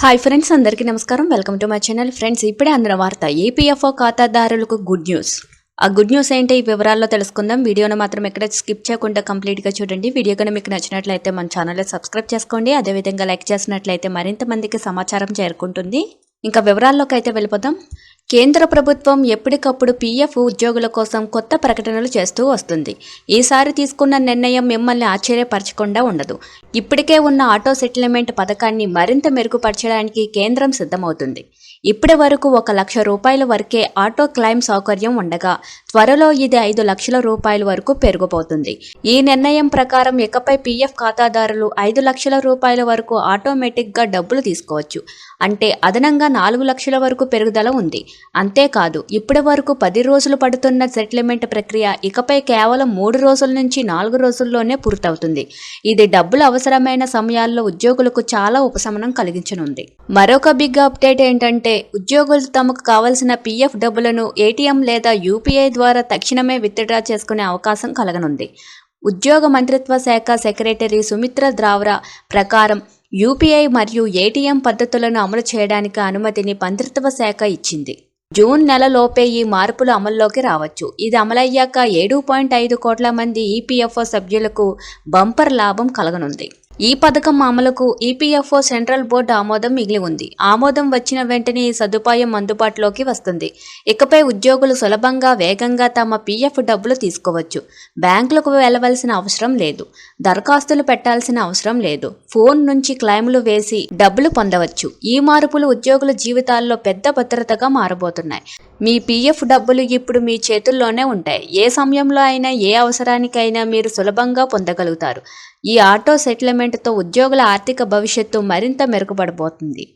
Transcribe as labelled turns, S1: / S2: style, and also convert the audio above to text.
S1: Hi friends అందరికీ నమస్కారం. Welcome to my channel friends ఇప్పుడే అందిన వార్త ఈపీఎఫ్ఓ ఖాతాదారులకు గుడ్ న్యూస్ ఆ గుడ్ న్యూస్ ఏంటో? ఈ వివరాల్లో తెలుసుకుందాం. వీడియోను మాత్రం ఎక్కడ స్కిప్ చేయకుండా కంప్లీట్గా చూడండి. వీడియో కనుక మీకు నచ్చినట్లయితే మన ఛానల్ని సబ్స్క్రైబ్ చేసుకోండి. అదేవిధంగా లైక్ చేసినట్లయితే మరింత మందికి సమాచారం చేరుకుంటుంది. ఇంకా వివరాల్లోకి అయితే వెళ్ళిపోదాం. కేంద్ర ప్రభుత్వం ఎప్పటికప్పుడు పీఎఫ్ ఉద్యోగుల కోసం కొత్త ప్రకటనలు చేస్తూ వస్తుంది. ఈసారి తీసుకున్న నిర్ణయం మిమ్మల్ని ఆశ్చర్యపరచకుండా ఉండదు. ఇప్పటికే ఉన్న ఆటో సెటిల్మెంట్ పథకాన్ని మరింత మెరుగుపరచడానికి కేంద్రం సిద్ధమవుతుంది. ఇప్పటి వరకు ఒక లక్ష రూపాయల వరకే ఆటో క్లైమ్ సౌకర్యం ఉండగా త్వరలో ఇది ఐదు లక్షల రూపాయల వరకు పెరిగిపోతుంది. ఈ నిర్ణయం ప్రకారం ఇకపై పీఎఫ్ ఖాతాదారులు ఐదు లక్షల రూపాయల వరకు ఆటోమేటిక్గా డబ్బులు తీసుకోవచ్చు. అంటే అదనంగా నాలుగు లక్షల వరకు పెరుగుదల ఉంది. అంతేకాదు ఇప్పటి వరకు పది రోజులు పడుతున్న సెటిల్మెంట్ ప్రక్రియ ఇకపై కేవలం మూడు రోజుల నుంచి నాలుగు రోజుల్లోనే పూర్తవుతుంది. ఇది డబ్బులు అవసరమైన సమయాల్లో ఉద్యోగులకు చాలా ఉపశమనం కలిగించనుంది. మరొక బిగ్ అప్డేట్ ఏంటంటే ఉద్యోగులు తమకు కావలసిన పీఎఫ్ డబ్బులను ఏటీఎం లేదా యూపీఐ ద్వారా తక్షణమే విత్డ్రా చేసుకునే అవకాశం కలగనుంది. ఉద్యోగ మంత్రిత్వ శాఖ సెక్రటరీ సుమిత్ర ద్రావరా ప్రకారం యూపీఐ మరియు ఏటీఎం పద్ధతులను అమలు చేయడానికి అనుమతిని మంత్రిత్వ శాఖ ఇచ్చింది. జూన్ నెలలోపే ఈ మార్పులు అమల్లోకి రావచ్చు. ఇది అమలయ్యాక ఏడు పాయింట్ ఐదు కోట్ల మంది ఈపీఎఫ్ఓ సభ్యులకు బంపర్ లాభం కలగనుంది. ఈ పథకం అమలుకు ఈపీఎఫ్ఓ సెంట్రల్ బోర్డు ఆమోదం మిగిలి ఉంది. ఆమోదం వచ్చిన వెంటనే ఈ సదుపాయం అందుబాటులోకి వస్తుంది. ఇకపై ఉద్యోగులు సులభంగా వేగంగా తమ పీఎఫ్ డబ్బులు తీసుకోవచ్చు. బ్యాంకులకు వెళ్ళవలసిన అవసరం లేదు. దరఖాస్తులు పెట్టాల్సిన అవసరం లేదు. ఫోన్ నుంచి క్లైములు వేసి డబ్బులు పొందవచ్చు. ఈ మార్పులు ఉద్యోగుల జీవితాల్లో పెద్ద భద్రతగా మారబోతున్నాయి. మీ పీఎఫ్ డబ్బులు ఇప్పుడు మీ చేతుల్లోనే ఉంటాయి. ఏ సమయంలో అయినా ఏ అవసరానికైనా మీరు సులభంగా పొందగలుగుతారు. ఈ ఆటో సెటిల్మెంట్తో ఉద్యోగుల ఆర్థిక భవిష్యత్తు మరింత మెరుగుపడబోతుంది.